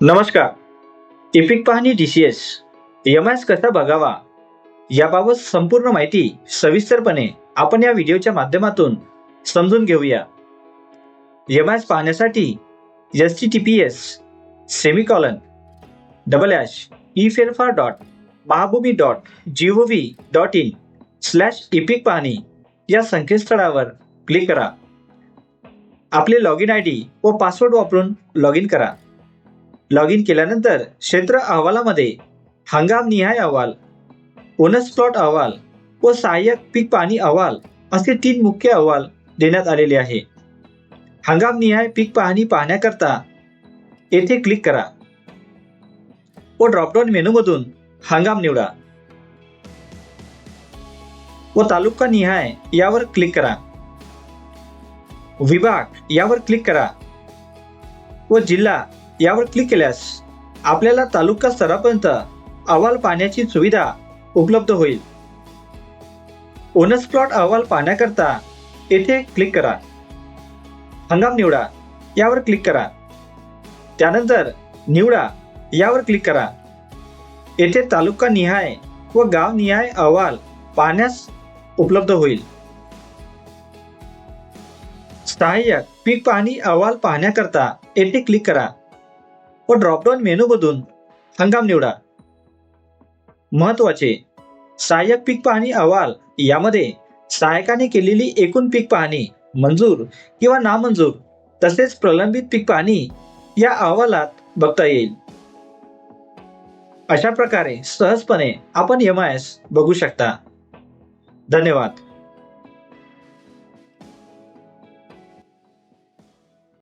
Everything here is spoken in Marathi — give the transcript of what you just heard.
नमस्कार. इपिक पाहणी D C S M S कसा बघावा. याबाबत संपूर्ण माहिती सविस्तरपणे आपण या व्हिडिओच्या माध्यमातून समजून घेऊया. एम एस पाहण्यासाठी S T T P S semicolon double ash E Ferfar dot Mahabhumi dot G O V dot in slash EPIC पाहणी या संकेतस्थळावर क्लिक करा. आपले लॉग इन आय डी व पासवर्ड वापरून लॉग इन करा. लॉग इन केल्यानंतर क्षेत्र अहवालामध्ये हंगाम निहाय अहवाल ओनस प्लॉट अहवाल व सहाय्यक पीक पाणी अहवाल असे तीन मुख्य अहवाल देण्यात आलेले आहे. हंगाम निहाय पीक पाहणी पाहण्याकरता येथे क्लिक करा व ड्रॉपडाऊन मेनूमधून हंगाम निवडा. व तालुका निहाय यावर क्लिक करा. विभाग यावर क्लिक करा. व जिल्हा यावर क्लिक केल्यास आपल्याला तालुका स्तरापर्यंत अहवाल पाहण्याची सुविधा उपलब्ध होईल. ओनस प्लॉट अहवाल पाहण्याकरता येथे क्लिक करा. हंगाम निवडा यावर क्लिक करा. त्यानंतर निवडा यावर क्लिक करा. येथे तालुका निहाय व गाव निहाय अहवाल पाहण्यास उपलब्ध होईल. सहाय्यक पीक पाहणी अहवाल पाहण्याकरता येथे क्लिक करा. व ड्रॉपडाऊन मेनूमधून हंगाम निवडा. महत्त्वाचे. सहाय्यक पीक पाहणी अहवाल. यामध्ये सहायकाने केलेली एकूण पीक पाहणी मंजूर किंवा नामंजूर तसेच प्रलंबित पीक पाहणी या अहवालात बघता येईल. अशा प्रकारे सहजपणे आपण एम आय एस बघू शकता. धन्यवाद.